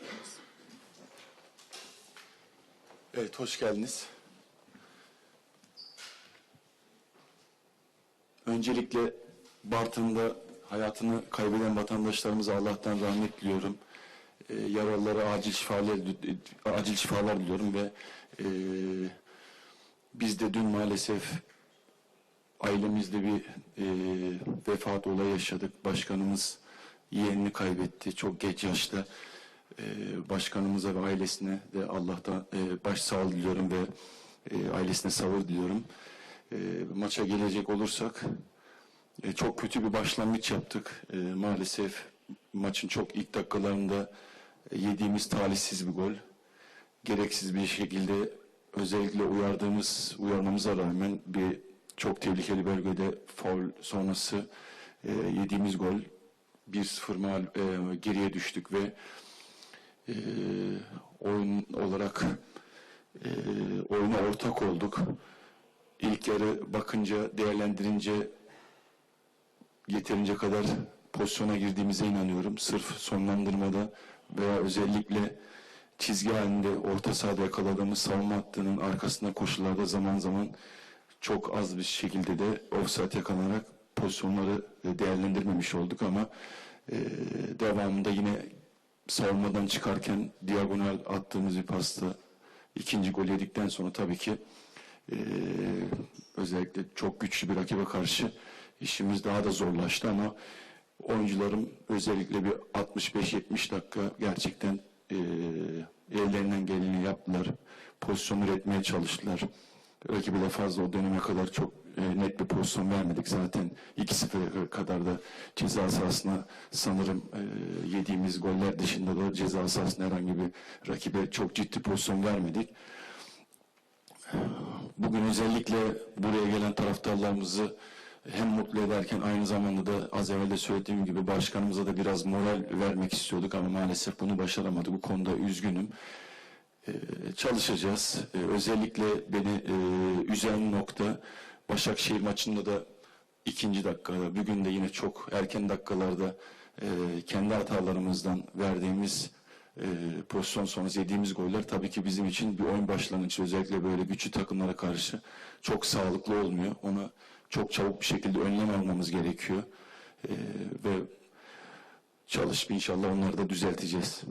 Geldiniz. Evet, hoş geldiniz. Öncelikle Bartın'da hayatını kaybeden vatandaşlarımıza Allah'tan rahmet diliyorum. Ee, yaralılara acil şifalar, acil şifalar diliyorum ve e, biz de dün maalesef ailemizde bir e, vefat olayı yaşadık. Başkanımız yeğenini kaybetti çok geç yaşta. E, başkanımıza ve ailesine de Allah'tan e, başsağlığı diliyorum ve e, ailesine sabır diliyorum. E, maça gelecek olursak e, çok kötü bir başlangıç yaptık. E, maalesef maçın çok ilk dakikalarında e, yediğimiz talihsiz bir gol. Gereksiz bir şekilde özellikle uyardığımız uyarmamıza rağmen bir çok tehlikeli bölgede faul sonrası e, yediğimiz gol 1-0 mal, e, geriye düştük ve e, oyun olarak e, oyuna ortak olduk. İlk yarı bakınca, değerlendirince yeterince kadar pozisyona girdiğimize inanıyorum. Sırf sonlandırmada veya özellikle çizgi halinde orta sahada yakaladığımız savunma hattının arkasında koşularda zaman zaman çok az bir şekilde de offside yakalanarak pozisyonları değerlendirmemiş olduk ama e, devamında yine savunmadan çıkarken diagonal attığımız bir pasta ikinci gol yedikten sonra tabii ki e, özellikle çok güçlü bir rakibe karşı işimiz daha da zorlaştı ama oyuncularım özellikle bir 65-70 dakika gerçekten e, ellerinden geleni yaptılar. Pozisyon üretmeye çalıştılar. Rakibe de fazla o döneme kadar çok e, net bir pozisyon vermedik. Zaten 2-0 kadar da ceza sahasına sanırım e, yediğimiz goller dışında da ceza sahasına herhangi bir rakibe çok ciddi pozisyon vermedik. Bugün özellikle buraya gelen taraftarlarımızı hem mutlu ederken aynı zamanda da az evvel de söylediğim gibi başkanımıza da biraz moral vermek istiyorduk ama maalesef bunu başaramadık. Bu konuda üzgünüm. Ee, çalışacağız. Ee, özellikle beni e, üzen nokta Başakşehir maçında da ikinci dakikada bugün de yine çok erken dakikalarda e, kendi hatalarımızdan verdiğimiz e, pozisyon sonrası yediğimiz goller tabii ki bizim için bir oyun başlangıcı özellikle böyle güçlü takımlara karşı çok sağlıklı olmuyor. Ona çok çabuk bir şekilde önlem almamız gerekiyor. E, ve çalışıp inşallah onları da düzelteceğiz.